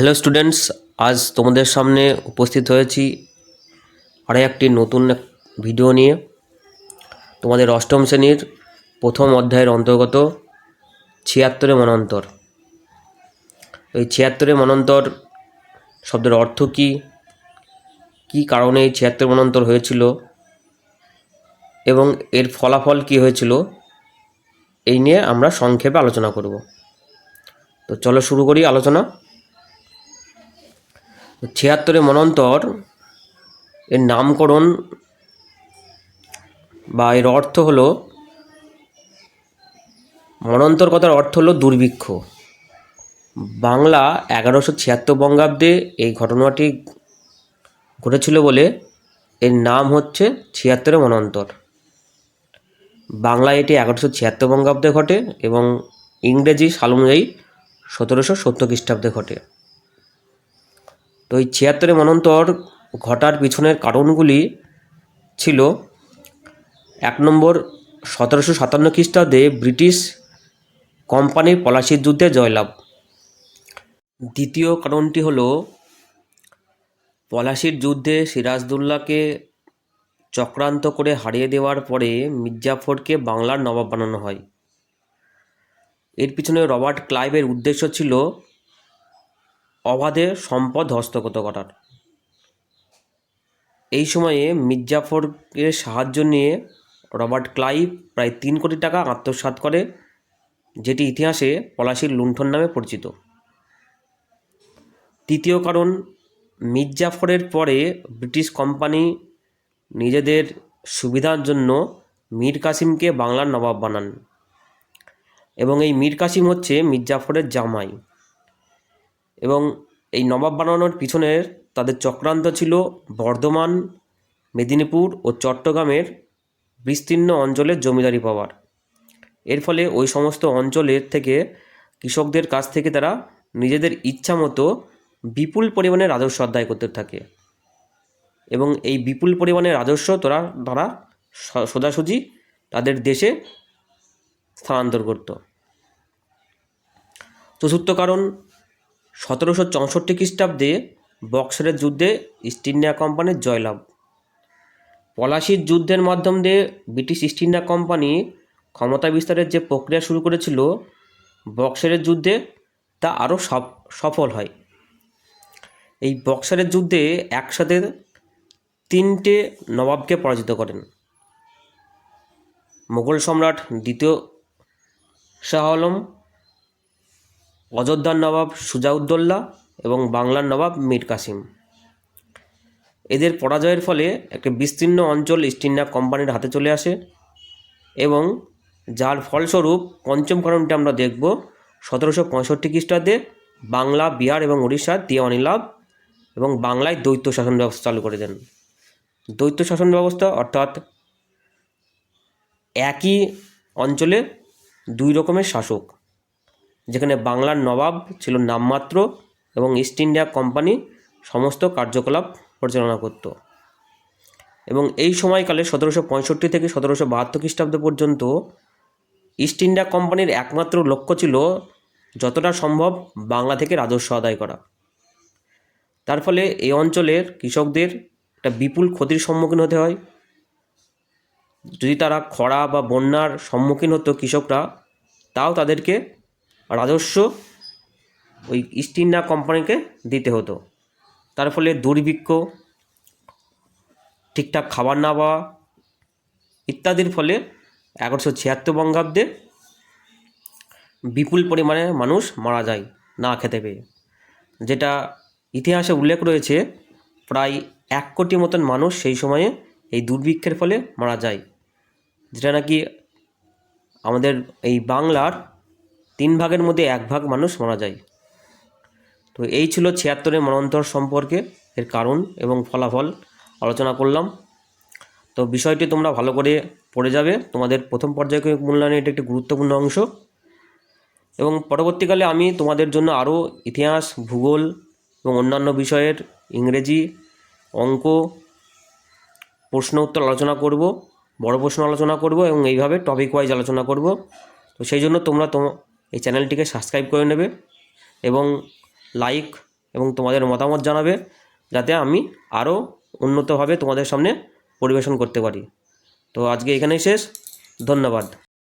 Hello students, আজ তোমাদের সামনে উপস্থিত হয়েছি আরও একটি নতুন ভিডিও নিয়ে। তোমাদের অষ্টম শ্রেণির প্রথম অধ্যায়ের অন্তর্গত ছিয়াত্তরে মনন্তর। এই ছিয়াত্তরে মনন্তর শব্দের অর্থ কী? কী কারণে এই ছিয়াত্তর মনন্তর হয়েছিল? এবং এর ফলাফল কী হয়েছিল? এই নিয়ে আমরা সংক্ষেপে আলোচনা করব। তো চলো শুরু করি আলোচনা। ছিয়াত্তরে মনন্তর, এর নামকরণ বা এর অর্থ হলো, মনন্তর কথার অর্থ হলো দুর্ভিক্ষ। বাংলা এগারোশো ছিয়াত্তর বঙ্গাব্দে এই ঘটনাটি ঘটেছিল বলে এর নাম হচ্ছে ছিয়াত্তরে মনন্তর। বাংলায় এটি এগারোশো ছিয়াত্তর বঙ্গাব্দে ঘটে এবং ইংরেজি সাল অনুযায়ী সতেরোশো সত্তর খ্রিস্টাব্দে ঘটে। তো এই ছিয়াত্তরে মনন্তর ঘটার পিছনের কারণগুলি ছিল এক নম্বর, সতেরোশো সাতান্ন খ্রিস্টাব্দে ব্রিটিশ কোম্পানির পলাশির যুদ্ধে জয়লাভ। দ্বিতীয় কারণটি হলো, পলাশির যুদ্ধে সিরাজদৌল্লাকে চক্রান্ত করে হারিয়ে দেওয়ার পরে মির্জাফরকে বাংলার নবাব বানানো হয়। এর পিছনে রবার্ট ক্লাইভের উদ্দেশ্য ছিল অবাধে সম্পদ হস্তগত করার। এই সময়ে মির্জাফরকে সাহায্য নিয়ে রবার্ট ক্লাইভ প্রায় তিন কোটি টাকা আত্মসাৎ করে, যেটি ইতিহাসে পলাশির লুণ্ঠন নামে পরিচিত। তৃতীয় কারণ, মির্জাফরের পরে ব্রিটিশ কোম্পানি নিজেদের সুবিধার জন্য মীর কাসিমকে বাংলার নবাব বানান। এবং এই মীর কাসিম হচ্ছে মির্জাফরের জামাই। এবং এই নবাব বানানোর পিছনের তাদের চক্রান্ত ছিল বর্ধমান, মেদিনীপুর ও চট্টগ্রামের বিস্তীর্ণ অঞ্চলের জমিদারি পাওয়ার। এর ফলে ওই সমস্ত অঞ্চলের থেকে কৃষকদের কাছ থেকে তারা নিজেদের ইচ্ছা মতো বিপুল পরিমাণে রাজস্ব আদায় করতে থাকে এবং এই বিপুল পরিমাণে রাজস্ব তোরা, তারা সোজাসুজি তাদের দেশে স্থানান্তর করত। চতুর্থ কারণ সতেরোশো চৌষট্টি খ্রিস্টাব্দে বক্সারের যুদ্ধে ইস্ট ইন্ডিয়া কোম্পানির জয়লাভ। পলাশির যুদ্ধের মাধ্যম দিয়ে ব্রিটিশ ইস্ট ইন্ডিয়া কোম্পানি ক্ষমতা বিস্তারের যে প্রক্রিয়া শুরু করেছিল বক্সারের যুদ্ধে, তা আরও সফ- সফল হয়। এই বক্সারের যুদ্ধে একসাথে তিনটে নবাবকে পরাজিত করেন। মুঘল সম্রাট দ্বিতীয় শাহ আলম অযোধ্যার নবাব সুজাউদ্দৌল্লা এবং বাংলার নবাব মীর কাসিম। এদের পরাজয়ের ফলে একটা বিস্তীর্ণ অঞ্চল ইস্ট ইন্ডিয়া কোম্পানির হাতে চলে আসে এবং যার ফলস্বরূপ পঞ্চম কারণটি আমরা দেখব সতেরোশো পঁয়ষট্টি খ্রিস্টাব্দে বাংলা, বিহার এবং উড়িষ্যার দিওয়ানি লাভ এবং বাংলায় দ্বৈত শাসন ব্যবস্থা চালু করে দেন। দ্বৈত শাসন ব্যবস্থা অর্থাৎ একই অঞ্চলে দুই রকমের শাসক। যেখানে বাংলার নবাব ছিল নামমাত্র এবং ইস্ট ইন্ডিয়া কোম্পানি সমস্ত কার্যকলাপ পরিচালনা করত। এবং এই সময়কালে সতেরোশো পঁয়ষট্টি থেকে সতেরোশো বাহাত্তর খ্রিস্টাব্দ পর্যন্ত ইস্ট ইন্ডিয়া কোম্পানির একমাত্র লক্ষ্য ছিল যতটা সম্ভব বাংলা থেকে রাজস্ব আদায় করা। তার ফলে এই অঞ্চলের কৃষকদের একটা বিপুল ক্ষতির সম্মুখীন হতে হয়। যদি তারা খরা বা বন্যার সম্মুখীন হতো কৃষকরা, তাও তাদেরকে রাজস্ব ওই ইস্ট ইন্ডিয়া কোম্পানিকে দিতে হতো। তার ফলে দুর্ভিক্ষ, ঠিকঠাক খাবার না পাওয়া ইত্যাদির ফলে এগারোশো ছিয়াত্তর বঙ্গাব্দে বিপুল পরিমাণে মানুষ মারা যায় না খেতে পেয়ে। যেটা ইতিহাসে উল্লেখ রয়েছে, প্রায় এক কোটি মতন মানুষ সেই সময়ে এই দুর্ভিক্ষের ফলে মারা যায়। যেটা নাকি আমাদের এই বাংলার তিন ভাগের মধ্যে এক ভাগ মানুষ মারা যায়। তো এই ছিল ছিয়াত্তরের মনন্তর সম্পর্কে এর কারণ এবং ফলাফল আলোচনা করলাম। তো বিষয়টি তোমরা ভালো করে পড়ে যাবে। তোমাদের প্রথম পর্যায়ক্রমিক মূল্যায়নে এটা একটি গুরুত্বপূর্ণ অংশ। এবং পরবর্তীকালে আমি তোমাদের জন্য আরও ইতিহাস, ভূগোল এবং অন্যান্য বিষয়ের ইংরেজি অঙ্ক, প্রশ্ন উত্তর আলোচনা করব, বড় প্রশ্ন আলোচনা করব এবং এইভাবে টপিক ওয়াইজ আলোচনা করব। তো সেই জন্য তোমরা তোম এই চ্যানেলটিকে সাবস্ক্রাইব করে নেবে এবং লাইক এবং তোমাদের মতামত জানাবে যাতে আমি আরও উন্নতভাবে তোমাদের সামনে পরিবেশন করতে পারি। তো আজকে এখানেই শেষ। ধন্যবাদ।